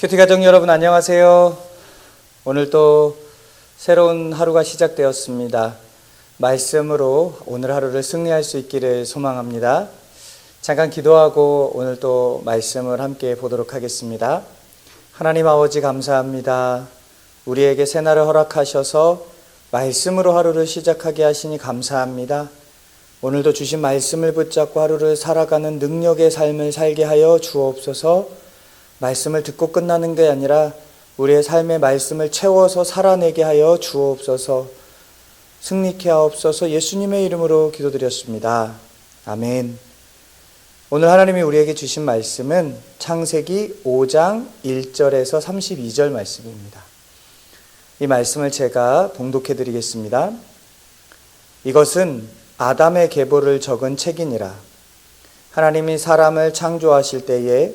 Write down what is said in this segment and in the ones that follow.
큐티 가족 여러분 안녕하세요. 오늘 또 새로운 하루가 시작되었습니다. 말씀으로 오늘 하루를 승리할 수 있기를 소망합니다. 잠깐 기도하고 오늘 또 말씀을 함께 보도록 하겠습니다. 하나님 아버지 감사합니다. 우리에게 새날을 허락하셔서 말씀으로 하루를 시작하게 하시니 감사합니다. 오늘도 주신 말씀을 붙잡고 하루를 살아가는 능력의 삶을 살게 하여 주옵소서. 말씀을 듣고 끝나는 게 아니라 우리의 삶의 말씀을 채워서 살아내게 하여 주옵소서. 승리케 하옵소서. 예수님의 이름으로 기도드렸습니다. 아멘. 오늘 하나님이 우리에게 주신 말씀은 창세기 5장 1절에서 32절 말씀입니다. 이 말씀을 제가 봉독해 드리겠습니다. 이것은 아담의 계보를 적은 책이니라. 하나님이 사람을 창조하실 때에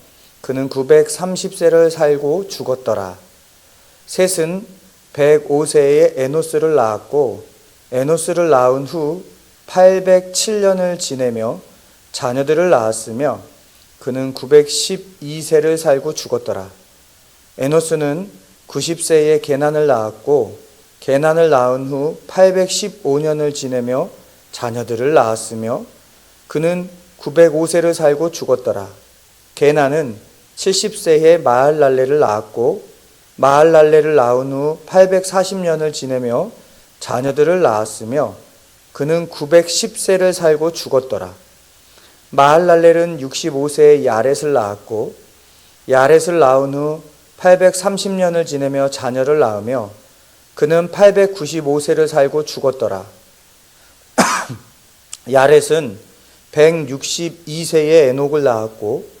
그는 930세를 살고 죽었더라. 셋은 105세에 에노스를 낳았고 에노스를 낳은 후 807년을 지내며 자녀들을 낳았으며 그는 912세를 살고 죽었더라. 에노스는 90세에 게난을 낳았고 게난을 낳은 후 815년을 지내며 자녀들을 낳았으며 그는 905세를 살고 죽었더라. 게나는 70세에 마할랄레를 낳았고 마할랄레를 낳은 후 840년을 지내며 자녀들을 낳았으며 그는 910세를 살고 죽었더라. 마할랄렐은 65세에 야렛을 낳았고 야렛을 낳은 후 830년을 지내며 자녀를 낳으며 그는 895세를 살고 죽었더라. 야렛은 162세에 에녹을 낳았고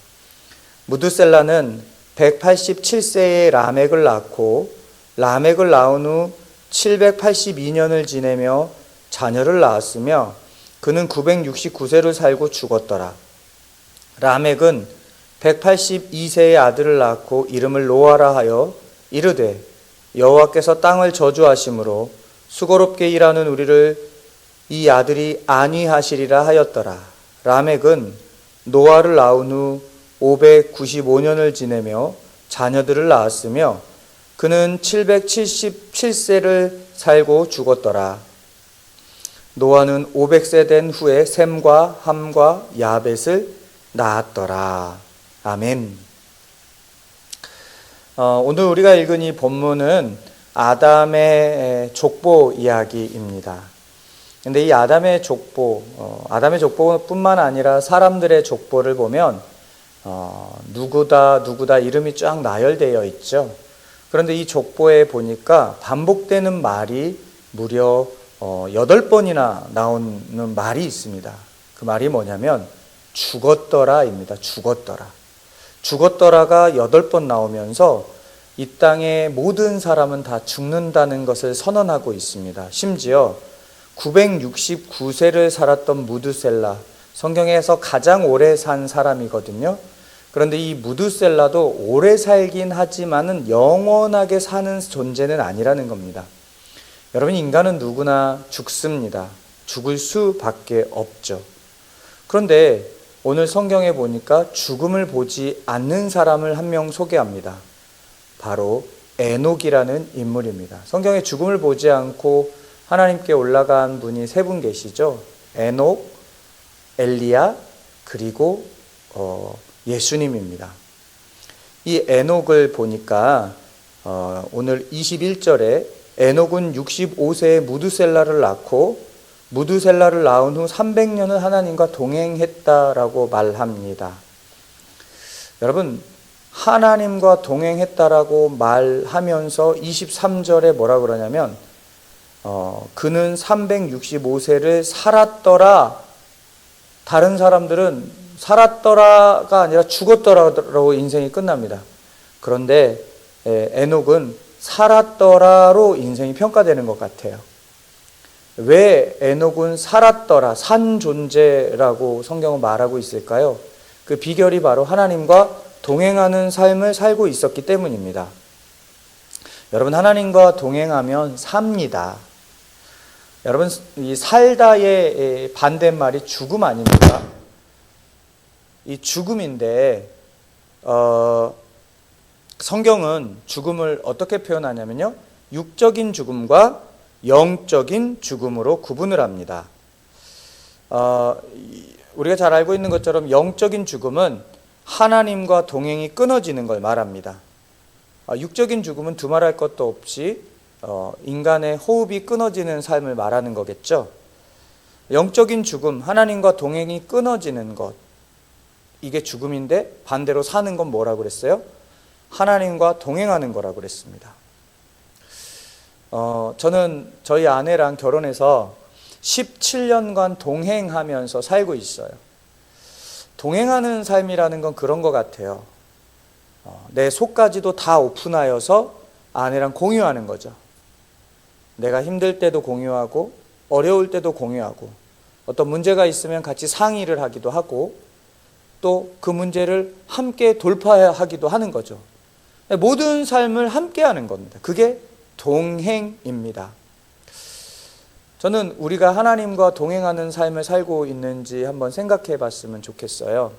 무드셀라는 187세에 라멕을 낳고 라멕을 낳은 후 782년을 지내며 자녀를 낳았으며 그는 969세를 살고 죽었더라. 라멕은 182세의 아들을 낳고 이름을 노아라 하여 이르되 여호와께서 땅을 저주하심으로 수고롭게 일하는 우리를 이 아들이 안위하시리라 하였더라. 라멕은 노아를 낳은 후 595년을 지내며 자녀들을 낳았으며 그는 777세를 살고 죽었더라. 노아는 500세 된 후에 셈과 함과 야벳을 낳았더라. 아멘. 어, 오늘 우리가 읽은 이 본문은 아담의 족보 이야기입니다. 근데 이 아담의 족보, 어, 아담의 족보뿐만 아니라 사람들의 족보를 보면 어, 누구다 누구다 이름이 쫙 나열되어 있죠. 그런데 이 족보에 보니까 반복되는 말이 무려 어, 8번이나 나오는 말이 있습니다. 그 말이 뭐냐면 죽었더라입니다. 죽었더라. 죽었더라가 8번 나오면서 이 땅의 모든 사람은 다 죽는다는 것을 선언하고 있습니다. 심지어 969세를 살았던 무드셀라, 성경에서 가장 오래 산 사람이거든요. 그런데 이 무드셀라도 오래 살긴 하지만은 영원하게 사는 존재는 아니라는 겁니다. 여러분, 인간은 누구나 죽습니다. 죽을 수밖에 없죠. 그런데 오늘 성경에 보니까 죽음을 보지 않는 사람을 한 명 소개합니다. 바로 에녹이라는 인물입니다. 성경에 죽음을 보지 않고 하나님께 올라간 분이 세 분 계시죠. 에녹, 엘리야, 그리고 어, 예수님입니다. 이 에녹을 보니까 어, 오늘 21절에 에녹은 65세에 무드셀라를 낳고 무드셀라를 낳은 후 300년을 하나님과 동행했다라고 말합니다. 여러분 하나님과 동행했다라고 말하면서 23절에 뭐라 그러냐면 어, 그는 365세를 살았더라. 다른 사람들은 살았더라가 아니라 죽었더라로 인생이 끝납니다. 그런데 에, 에녹은 살았더라로 인생이 평가되는 것 같아요. 왜 에녹은 살았더라, 산 존재라고 성경은 말하고 있을까요? 그 비결이 바로 하나님과 동행하는 삶을 살고 있었기 때문입니다. 여러분, 하나님과 동행하면 삽니다. 여러분, 이 살다의 반대말이 죽음 아닙니까? 이 죽음인데, 어, 성경은 죽음을 어떻게 표현하냐면요. 육적인 죽음과 영적인 죽음으로 구분을 합니다. 어, 우리가 잘 알고 있는 것처럼 영적인 죽음은 하나님과 동행이 끊어지는 걸 말합니다. 어, 육적인 죽음은 두말할 것도 없이 어, 인간의 호흡이 끊어지는 삶을 말하는 거겠죠. 영적인 죽음, 하나님과 동행이 끊어지는 것. 이게 죽음인데 반대로 사는 건 뭐라고 그랬어요? 하나님과 동행하는 거라고 그랬습니다. 어, 저는 저희 아내랑 결혼해서 17년간 동행하면서 살고 있어요. 동행하는 삶이라는 건 그런 것 같아요. 어, 내 속까지도 다 오픈하여서 아내랑 공유하는 거죠. 내가 힘들 때도 공유하고, 어려울 때도 공유하고, 어떤 문제가 있으면 같이 상의를 하기도 하고, 또 그 문제를 함께 돌파하기도 하는 거죠. 모든 삶을 함께 하는 겁니다. 그게 동행입니다. 저는 우리가 하나님과 동행하는 삶을 살고 있는지 한번 생각해 봤으면 좋겠어요.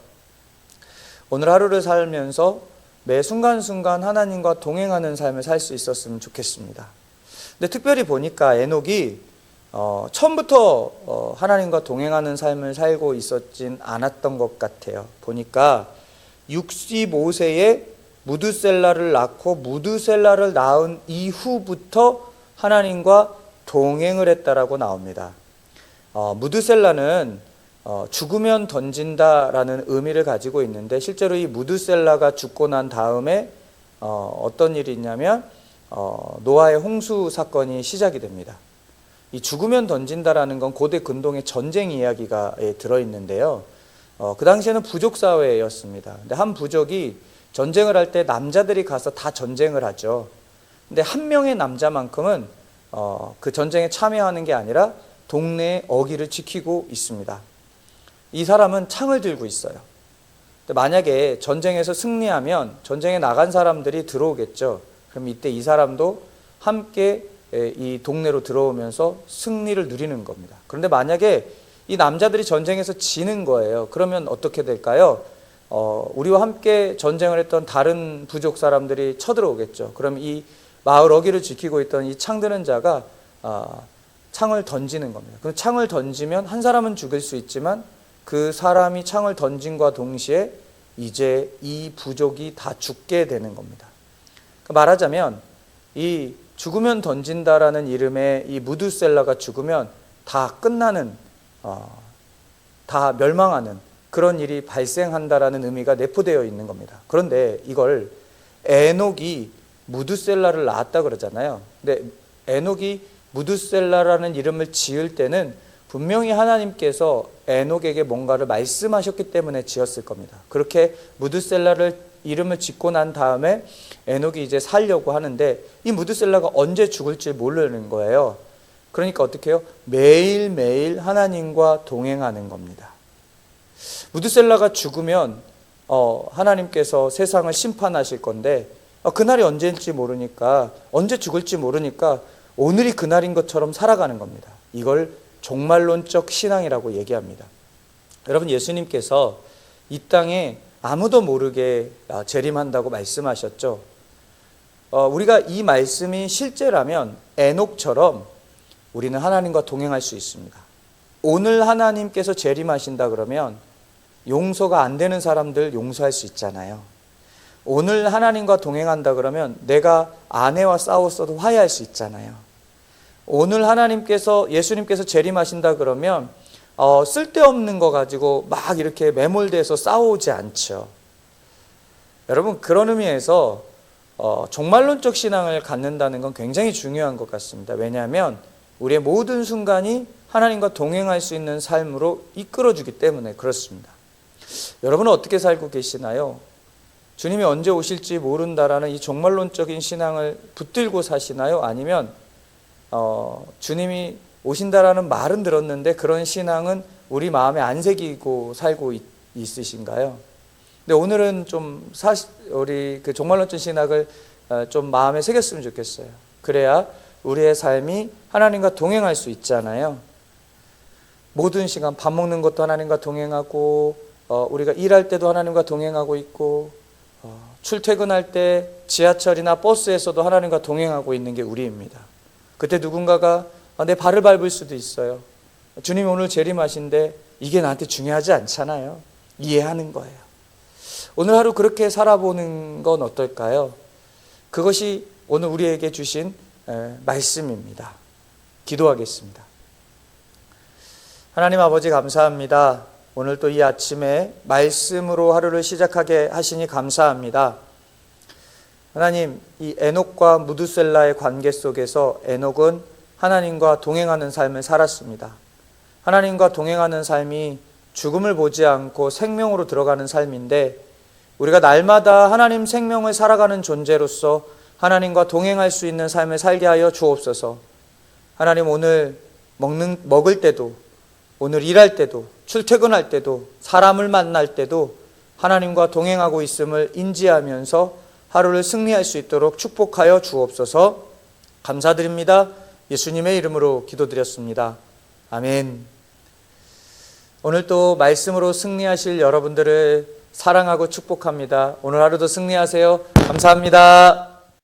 오늘 하루를 살면서 매 순간순간 하나님과 동행하는 삶을 살 수 있었으면 좋겠습니다. 근데 특별히 보니까 에녹이 어, 처음부터 어, 하나님과 동행하는 삶을 살고 있었진 않았던 것 같아요. 보니까 65세에 무드셀라를 낳고 무드셀라를 낳은 이후부터 하나님과 동행을 했다라고 나옵니다. 어, 무드셀라는 어, 죽으면 던진다라는 의미를 가지고 있는데 실제로 이 무드셀라가 죽고 난 다음에 어, 떤 일이 있냐면 어, 노아의 홍수 사건이 시작이 됩니다. 이 죽으면 던진다라는 건 고대 근동의 전쟁 이야기가 예, 들어 있는데요. 어, 그 당시에는 부족 사회였습니다. 근데 한 부족이 전쟁을 할 때 남자들이 가서 다 전쟁을 하죠. 근데 한 명의 남자만큼은 어, 그 전쟁에 참여하는 게 아니라 동네의 어기를 지키고 있습니다. 이 사람은 창을 들고 있어요. 만약에 전쟁에서 승리하면 전쟁에 나간 사람들이 들어오겠죠. 그럼 이때 이 사람도 함께 이 동네로 들어오면서 승리를 누리는 겁니다. 그런데 만약에 이 남자들이 전쟁에서 지는 거예요. 그러면 어떻게 될까요? 어, 우리와 함께 전쟁을 했던 다른 부족 사람들이 쳐들어오겠죠. 그럼 이 마을 어기를 지키고 있던 이 창드는 자가 어, 창을 던지는 겁니다. 그 창을 던지면 한 사람은 죽을 수 있지만 그 사람이 창을 던진과 동시에 이제 이 부족이 다 죽게 되는 겁니다. 그 말하자면 이 죽으면 던진다라는 이름의 이 무드셀라가 죽으면 다 끝나는 어, 다 멸망하는 그런 일이 발생한다라는 의미가 내포되어 있는 겁니다. 그런데 이걸 에녹이 무드셀라를 낳았다 그러잖아요. 근데 에녹이 무드셀라라는 이름을 지을 때는 분명히 하나님께서 에녹에게 뭔가를 말씀하셨기 때문에 지었을 겁니다. 그렇게 무드셀라를 이름을 짓고 난 다음에 에녹이 이제 살려고 하는데 이 무드셀라가 언제 죽을지 모르는 거예요. 그러니까 어떻게 해요? 매일매일 하나님과 동행하는 겁니다. 무드셀라가 죽으면 어, 하나님께서 세상을 심판하실 건데 어, 그날이 언제일지 모르니까 언제 죽을지 모르니까 오늘이 그날인 것처럼 살아가는 겁니다. 이걸 종말론적 신앙이라고 얘기합니다. 여러분 예수님께서 이 땅에 아무도 모르게 아, 재림한다고 말씀하셨죠. 어, 우리가 이 말씀이 실제라면 에녹처럼 우리는 하나님과 동행할 수 있습니다. 오늘 하나님께서 재림하신다 그러면 용서가 안 되는 사람들 용서할 수 있잖아요. 오늘 하나님과 동행한다 그러면 내가 아내와 싸웠어도 화해할 수 있잖아요. 오늘 하나님께서 예수님께서 재림하신다 그러면 어, 쓸데없는 거 가지고 막 이렇게 매몰돼서 싸우지 않죠. 여러분 그런 의미에서 어, 종말론적 신앙을 갖는다는 건 굉장히 중요한 것 같습니다. 왜냐하면 우리의 모든 순간이 하나님과 동행할 수 있는 삶으로 이끌어주기 때문에 그렇습니다. 여러분은 어떻게 살고 계시나요? 주님이 언제 오실지 모른다라는 이 종말론적인 신앙을 붙들고 사시나요? 아니면 어, 주님이 오신다라는 말은 들었는데 그런 신앙은 우리 마음에 안 새기고 살고 있, 있으신가요? 근데 오늘은 좀 사시, 우리 그 종말론적 신학을 어, 좀 마음에 새겼으면 좋겠어요. 그래야 우리의 삶이 하나님과 동행할 수 있잖아요. 모든 시간 밥 먹는 것도 하나님과 동행하고 어, 우리가 일할 때도 하나님과 동행하고 있고 어, 출퇴근할 때 지하철이나 버스에서도 하나님과 동행하고 있는 게 우리입니다. 그때 누군가가 아, 내 발을 밟을 수도 있어요. 주님 오늘 재림하신데 이게 나한테 중요하지 않잖아요. 이해하는 거예요. 오늘 하루 그렇게 살아보는 건 어떨까요? 그것이 오늘 우리에게 주신 에, 말씀입니다. 기도하겠습니다. 하나님 아버지 감사합니다. 오늘 또 이 아침에 말씀으로 하루를 시작하게 하시니 감사합니다. 하나님, 이 에녹과 무두셀라의 관계 속에서 에녹은 하나님과 동행하는 삶을 살았습니다. 하나님과 동행하는 삶이 죽음을 보지 않고 생명으로 들어가는 삶인데 우리가 날마다 하나님 생명을 살아가는 존재로서 하나님과 동행할 수 있는 삶을 살게 하여 주옵소서. 하나님 오늘 먹는 먹을 때도 오늘 일할 때도 출퇴근할 때도 사람을 만날 때도 하나님과 동행하고 있음을 인지하면서 하루를 승리할 수 있도록 축복하여 주옵소서. 감사드립니다. 예수님의 이름으로 기도드렸습니다. 아멘. 오늘 또 말씀으로 승리하실 여러분들을 사랑하고 축복합니다. 오늘 하루도 승리하세요. 감사합니다.